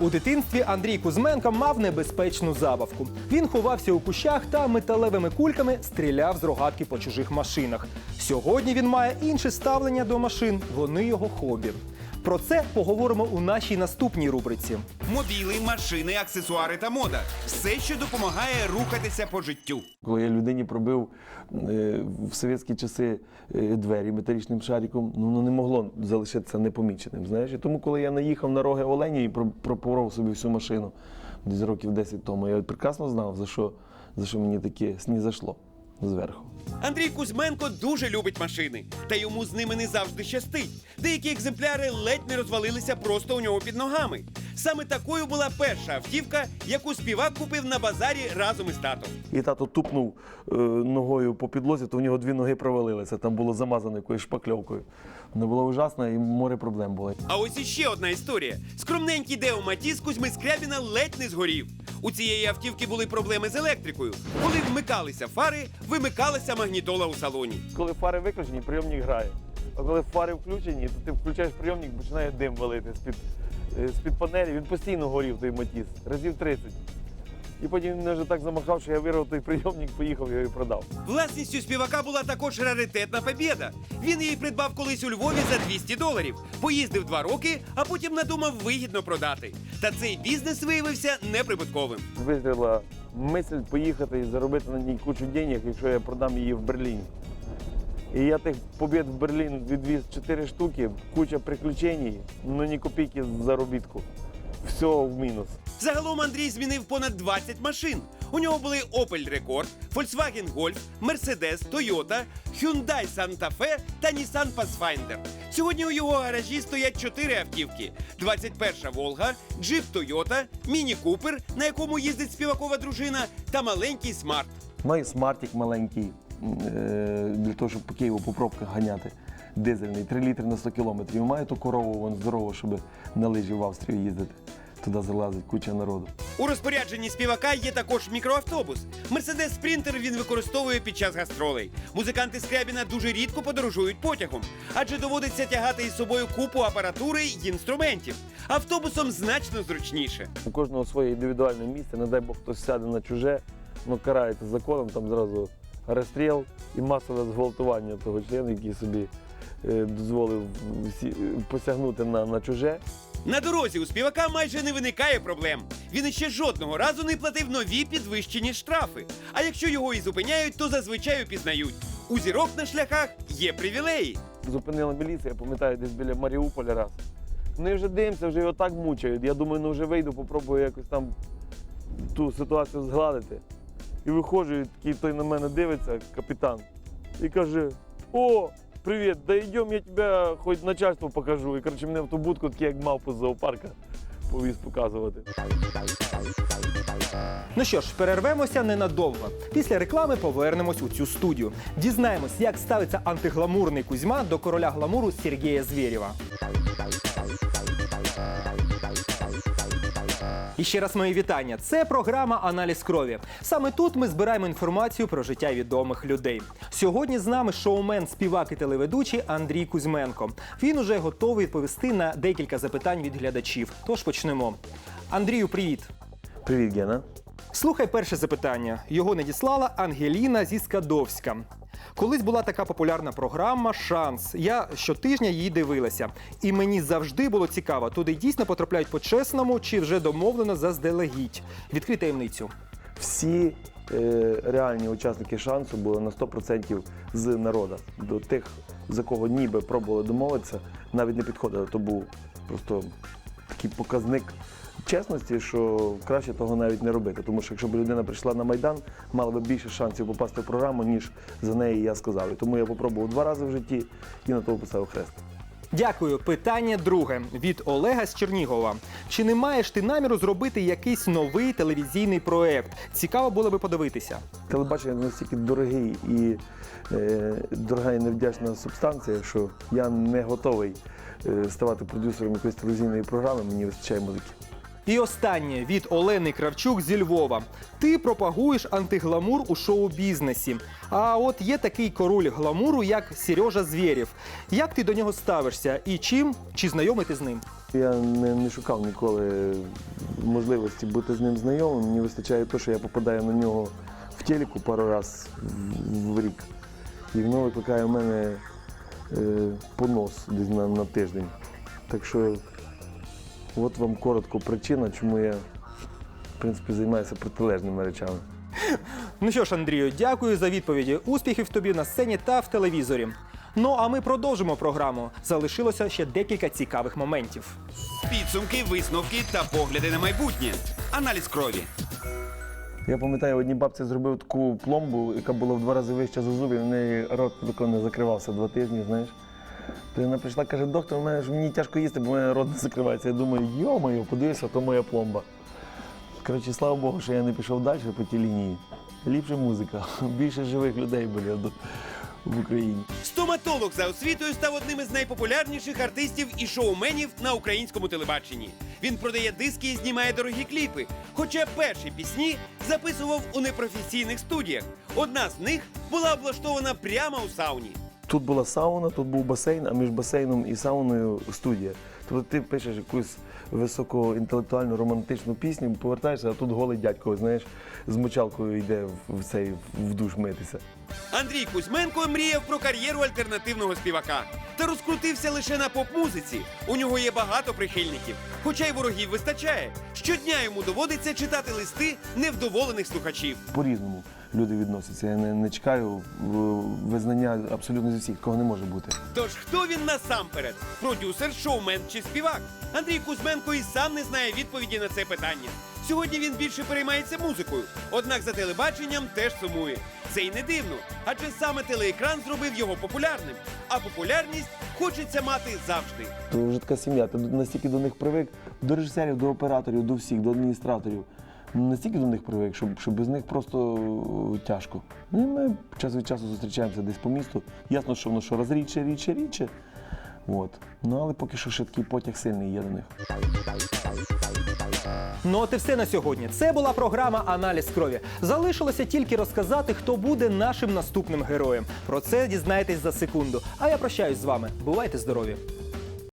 У дитинстві Андрій Кузьменко мав небезпечну забавку. Він ховався у кущах та металевими кульками стріляв з рогатки по чужих машинах. Сьогодні він має інше ставлення до машин. Вони його хобі. Про це поговоримо у нашій наступній рубриці. Мобіли, машини, аксесуари та мода все, що допомагає рухатися по життю. Коли я людині пробив е, в совєтські часи е, двері металічним шариком, ну воно не могло залишитися непоміченим. Знаєш, і тому, коли я наїхав на роги Олені і про- пропоров собі всю машину десь років 10 тому, я прекрасно знав, за що, за що мені таке снізашло зверху. Андрій Кузьменко дуже любить машини, та йому з ними не завжди щастить. Деякі екземпляри ледь не розвалилися просто у нього під ногами. Саме такою була перша автівка, яку співак купив на базарі разом із татом. І тато тупнув е, ногою по підлозі, то в нього дві ноги провалилися. Там було замазано якоюсь шпакльовкою. Воно було ужасно і море проблем було. А ось іще одна історія. Скромненький Део Матіс Кузьми Скрябіна ледь не згорів. У цієї автівки були проблеми з електрикою. Коли вмикалися фари, вимикалася магнітола у салоні. Коли фари виключені, прийомник грає. А коли фари включені, то ти включаєш прийомник, починає дим валити з-під, е, з-під панелі. Він постійно горів той матіс, разів 30. І потім він вже так замахав, що я вирвав той прийомник, поїхав його і продав. Власністю співака була також раритетна побєда. Він її придбав колись у Львові за 200 доларів. Поїздив два роки, а потім надумав вигідно продати. Та цей бізнес виявився неприбутковим. Визріла мисль поїхати і заробити на ній кучу денег, якщо я продам її в Берліні. І я тих побід в Берлін відвіз 4 штуки, куча приключень, ну ні копійки з заробітку. Все в мінус. Загалом Андрій змінив понад 20 машин. У нього були Opel Rekord, Volkswagen Golf, Mercedes, Toyota, Hyundai Santa Fe та Nissan Pathfinder. Сьогодні у його гаражі стоять чотири автівки: 21 Волга, джип Toyota, Міні Купер, на якому їздить співакова дружина, та маленький смарт. Маю смартик маленький е, для того, щоб по Києву по пробках ганяти. Дизельний, 3 літри на 100 кілометрів. Маю ту корову вон, здорову, щоб на лижі в Австрію їздити. Туди залазить куча народу. У розпорядженні співака є також мікроавтобус. Мерседес Спрінтер він використовує під час гастролей. Музиканти Скрябіна дуже рідко подорожують потягом, адже доводиться тягати із собою купу апаратури й інструментів. Автобусом значно зручніше. У кожного своє індивідуальне місце, не дай Бог хтось сяде на чуже, ну карається законом, там зразу розстріл і масове зґвалтування того члена, який собі е, дозволив всі, посягнути на, на чуже. На дорозі у співака майже не виникає проблем. Він іще жодного разу не платив нові підвищені штрафи. А якщо його і зупиняють, то зазвичай упізнають. У зірок на шляхах є привілеї. Зупинила міліція, пам'ятаю, десь біля Маріуполя раз. Вони вже дивимося, вже його так мучають. Я думаю, ну вже вийду, попробую якось там ту ситуацію згладити. І виходжу, і такий той на мене дивиться, капітан, і каже: О, привіт, да йдемо, я тебе хоч начальству покажу. І коротше, мене в ту будку, такий, як мавпу з зоопарка, повіз показувати. Ну що ж, перервемося ненадовго. Після реклами повернемось у цю студію. Дізнаємось, як ставиться антигламурний Кузьма до короля гламуру Сергія Звєрєва. І ще раз мої вітання. Це програма Аналіз крові. Саме тут ми збираємо інформацію про життя відомих людей. Сьогодні з нами шоумен, співак і телеведучий Андрій Кузьменко. Він уже готовий відповісти на декілька запитань від глядачів. Тож почнемо. Андрію, привіт. Привіт, Гена. Слухай перше запитання. Його надіслала Ангеліна зі Скадовська. Колись була така популярна програма Шанс. Я щотижня її дивилася. І мені завжди було цікаво, туди дійсно потрапляють по-чесному чи вже домовлено заздалегідь. Відкрий таємницю. Всі е, реальні учасники шансу були на 100% з народу. До тих, за кого ніби пробували домовитися, навіть не підходили. То був просто такий показник чесності, що краще того навіть не робити. Тому що якщо б людина прийшла на Майдан, мала б більше шансів попасти в програму, ніж за неї я сказав. І тому я попробував два рази в житті і на того поставив хрест. Дякую. Питання друге від Олега з Чернігова. Чи не маєш ти наміру зробити якийсь новий телевізійний проект? Цікаво було би подивитися. Телебачення настільки дорогий і е, дорога і невдячна субстанція, що я не готовий е, ставати продюсером якоїсь телевізійної програми, мені вистачає музики. І останнє від Олени Кравчук зі Львова. Ти пропагуєш антигламур у шоу-бізнесі. А от є такий король гламуру, як Сережа Звєрєв. Як ти до нього ставишся і чим чи знайомий ти з ним? Я не, не шукав ніколи можливості бути з ним знайомим. Мені вистачає те, що я попадаю на нього в телеку пару разів в, в рік. І воно викликає в мене е, понос десь на, на тиждень. Так що от вам коротко причина, чому я в принципі займаюся протилежними речами. Ну що ж, Андрію, дякую за відповіді. Успіхів тобі на сцені та в телевізорі. Ну а ми продовжимо програму. Залишилося ще декілька цікавих моментів. Підсумки, висновки та погляди на майбутнє. Аналіз крові. Я пам'ятаю, одній бабці зробив таку пломбу, яка була в два рази вища за зубів, в неї рот не закривався два тижні, знаєш. То вона прийшла, каже, доктор, у мене ж мені тяжко їсти, бо в мене рот не закривається. Я думаю, йо-моє, подивися, то моя пломба. Коротше, слава Богу, що я не пішов далі по тій лінії. Ліпше музика, більше живих людей буде в Україні. Стоматолог за освітою став одним із найпопулярніших артистів і шоуменів на українському телебаченні. Він продає диски і знімає дорогі кліпи. Хоча перші пісні записував у непрофесійних студіях. Одна з них була облаштована прямо у сауні. Тут була сауна, тут був басейн, а між басейном і сауною студія. Тобто ти пишеш якусь високоінтелектуальну романтичну пісню, повертаєшся, а тут голий дядько, знаєш, з мочалкою йде в, цей в душ митися. Андрій Кузьменко мріяв про кар'єру альтернативного співака. Та розкрутився лише на поп-музиці. У нього є багато прихильників, хоча й ворогів вистачає. Щодня йому доводиться читати листи невдоволених слухачів. По-різному люди відносяться. Я не, не чекаю визнання абсолютно зі всіх, кого не може бути. Тож хто він насамперед? Продюсер, шоумен чи співак? Андрій Кузьменко і сам не знає відповіді на це питання. Сьогодні він більше переймається музикою, однак за телебаченням теж сумує. Це й не дивно, адже саме телеекран зробив його популярним, а популярність хочеться мати завжди. То вже така сім'я. Ти настільки до них привик, до режисерів, до операторів, до всіх, до адміністраторів. Настільки до них привик, щоб, щоб без них просто е, тяжко. І ми час від часу зустрічаємося десь по місту. Ясно, що воно що раз рідше, рідше, рідше. От. Ну але поки що ще такий потяг сильний є до них. Ну от і все на сьогодні. Це була програма Аналіз крові. Залишилося тільки розказати, хто буде нашим наступним героєм. Про це дізнаєтесь за секунду. А я прощаюсь з вами. Бувайте здорові!